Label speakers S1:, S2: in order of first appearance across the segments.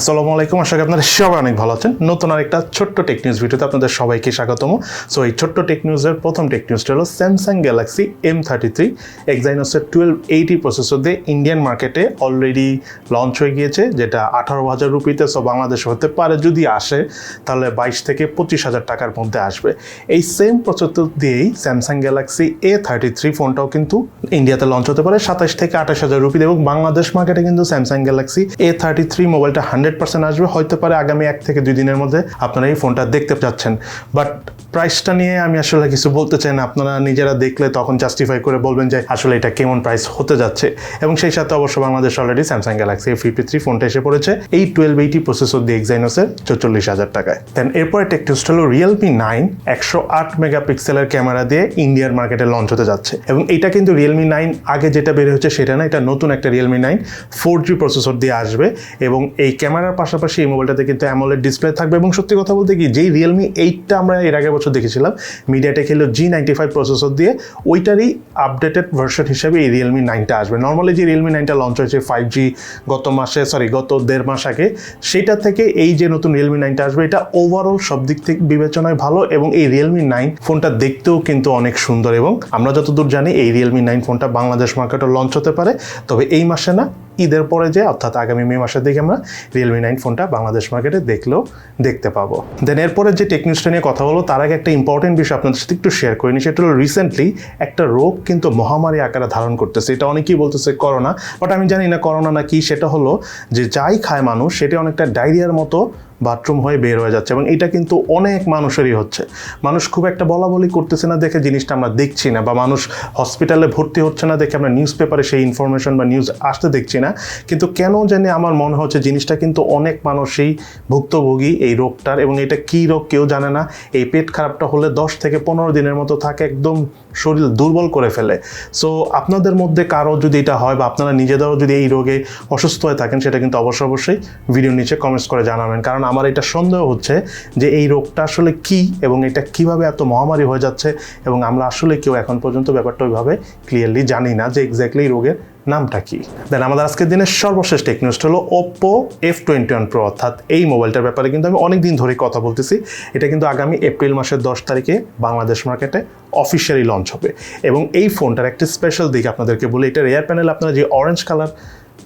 S1: আসসালামু আলাইকুম, আশা করি আপনারা সবাই অনেক ভালো আছেন। নতুন আরেকটা ছোট্ট টেক নিউজ ভিডিওতে আপনাদের সবাইকে স্বাগতম। সো এই ছোট্ট টেক নিউজের প্রথম টেক নিউজটা হলো Samsung Galaxy M thirty three এক্সাইনোসের twelve eighty processor দিয়ে ইন্ডিয়ান মার্কেটে অলরেডি লঞ্চ হয়ে গিয়েছে, যেটা আঠারো হাজার রুপিতে সো বাংলাদেশে হতে পারে যদি আসে, তাহলে বাইশ থেকে পঁচিশ হাজার টাকার মধ্যে আসবে। এই সেম প্রসেসর দিয়েই Samsung Galaxy A thirty three ফোনটাও কিন্তু ইন্ডিয়াতে লঞ্চ হতে পারে, সাতাশ থেকে আঠাশ হাজার রুপিতে, এবং বাংলাদেশ মার্কেটে কিন্তু Samsung Galaxy A thirty three মোবাইলটা হান্ড্রেড পার্সেন্ট আসবে। হয়তো পারে আগামী এক থেকে দুই দিনের মধ্যে আপনারা এই ফোনটা দেখতে পাচ্ছেন বাট প্রাইসটা নিয়ে আমি আসলে কিছু বলতে চাই না। আপনারা নিজেরা দেখলে তখন জাস্টিফাই করে বলবেন যে আসলে এটা কেমন প্রাইস হতে যাচ্ছে। এবং সেই সাথে অবশ্য Bangladesh already Samsung Galaxy A fifty three ফোনটা এসে পড়েছে। এই টুয়েলভ এইটি প্রসেসর দিয়ে এক্সাইনোসের চল্লিশ হাজার টাকায়। দেন এরপরে টেকটিউসটা হলো রিয়েলমি নাইন একশো আট মেগাপিক্সেলের ক্যামেরা দিয়ে ইন্ডিয়ার মার্কেটে লঞ্চ হতে যাচ্ছে। এবং এটা কিন্তু রিয়েলমি নাইন আগে যেটা বের হচ্ছে সেটা না, এটা নতুন একটা Realme nine four G processor দিয়ে আসবে। এবং এই ক্যামেরার পাশাপাশি এই মোবাইলটাতে কিন্তু অ্যামোলেড ডিসপ্লে থাকবে এবং সত্যি কথা বলতে কি, যেই রিয়েলমি এইটটা আমরা এর আগের বছর দেখেছিলাম মিডিয়াটেক হলো জি নাইনটি ফাইভ প্রসেসর দিয়ে, ওইটারই আপডেটেড ভার্সন হিসেবে এই রিয়েলমি নাইনটা আসবে। নর্মালি যে রিয়েলমি নাইনটা লঞ্চ হয়েছে ফাইভ জি গত মাসে সরি গত দেড় মাস আগে, সেটা থেকে এই যে নতুন রিয়েলমি নাইনটা আসবে, এটা ওভারঅল সব দিক থেকে বিবেচনায় ভালো এবং এই রিয়েলমি নাইন ফোনটা দেখতেও কিন্তু অনেক সুন্দর এবং আমরা যতদূর জানি এই রিয়েলমি নাইন ফোনটা বাংলাদেশ মার্কেটে লঞ্চ হতে পারে, তবে এই মাসে না ঈদের পরে যে, অর্থাৎ আগামী মে মাসের দিকে আমরা রিয়েলমি নাইন ফোনটা বাংলাদেশ মার্কেটে দেখলেও দেখতে পাবো। দেন এরপরে যে টেকনিক্সটা নিয়ে কথা হলো তার আগে একটা ইম্পর্টেন্ট বিষয় আপনাদের সাথে একটু শেয়ার করিনি, সেটা হলো রিসেন্টলি একটা রোগ কিন্তু মহামারী আকারে ধারণ করতেছে। এটা অনেকেই বলতেছে করোনা বাট আমি জানি না করোনা না কি সেটা হলো যে, যাই খায় মানুষ, সেটা অনেকটা ডায়রিয়ার মতো বাথরুম হয়ে বের হয়ে যাচ্ছে। এবং এটা কিন্তু অনেক মানুষেরই হচ্ছে। মানুষ খুব একটা বলা বলি করতেছে না দেখে জিনিসটা আমরা দেখছি না, বা মানুষ হসপিটালে ভর্তি হচ্ছে না দেখে আমরা নিউজ পেপারে সেই ইনফরমেশন বা নিউজ আসতে দেখছি না। কিন্তু কেন জানি আমার মনে হচ্ছে জিনিসটা কিন্তু অনেক মানুষই ভুক্তভোগী এই রোগটার, এবং এটা কী রোগ কেউ জানে না। এই পেট খারাপটা হলে দশ থেকে পনেরো দিনের মতো থাকে, একদম শরীর দুর্বল করে ফেলে। সো আপনাদের মধ্যে কারও যদি এটা হয় বা আপনারা নিজেদেরও যদি এই রোগে অসুস্থ হয়ে থাকেন, সেটা কিন্তু অবশ্যই অবশ্যই ভিডিওর নিচে কমেন্টস করে জানাবেন। কারণ আমার এটা সন্দেহ হচ্ছে যে এই রোগটা আসলে কি এবং এটা কীভাবে এত মহামারী হয়ে যাচ্ছে এবং আমরা আসলে কেউ এখন পর্যন্ত ব্যাপারটা ওইভাবে ক্লিয়ারলি জানি না যে এক্স্যাক্টলি রোগের নামটা কি? দেন আমাদের আজকের দিনের সর্বশেষ টেকনিউজটা হলো Oppo F twenty one Pro অর্থাৎ এই মোবাইলটার ব্যাপারে কিন্তু আমি অনেক দিন ধরে কথা বলতেছি। এটা কিন্তু আগামী এপ্রিল মাসের দশ তারিখে বাংলাদেশ মার্কেটে অফিসিয়ালি লঞ্চ হবে। এবং এই ফোনটার একটি স্পেশাল দিক আপনাদেরকে বলি, এটা রেয়ার প্যানেল আপনারা যে অরেঞ্জ কালার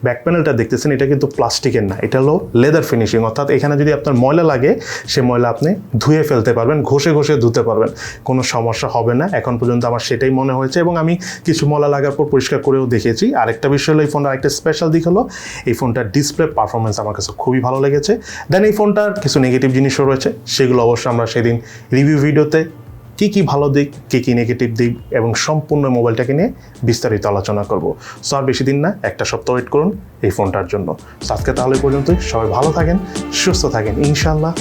S1: ব্যাক প্যানেলটা দেখতেছেন, এটা কিন্তু প্লাস্টিকের না, এটা হলো লেদার ফিনিশিং অর্থাৎ এখানে যদি আপনার ময়লা লাগে, সে ময়লা আপনি ধুয়ে ফেলতে পারবেন, ঘষে ঘষে ধুতে পারবেন, কোনো সমস্যা হবে না। এখন পর্যন্ত আমার সেটাই মনে হয়েছে এবং আমি কিছু ময়লা লাগার পর পরিষ্কার করেও দেখেছি। আরেকটা বিষয় হলো এই ফোনটার আরেকটা স্পেশাল দিক হলো, এই ফোনটার ডিসপ্লে পারফরমেন্স আমার কাছে খুবই ভালো লেগেছে। দেন এই ফোনটার কিছু নেগেটিভ জিনিসও রয়েছে, সেগুলো অবশ্যই আমরা সেদিন রিভিউ ভিডিওতে কী কি ভালো দিক, কি কি নেগেটিভ দিক এবং সম্পূর্ণ মোবাইলটাকে নিয়ে বিস্তারিত আলোচনা করব। সো আর বেশি দিন না, একটা সপ্তাহ ওয়েট করুন এই ফোনটার জন্য। আজকে তাহলে পর্যন্ত পর্যন্তই। সবাই ভালো থাকেন, সুস্থ থাকেন। ইনশাল্লাহ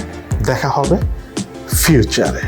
S1: দেখা হবে ফিউচারে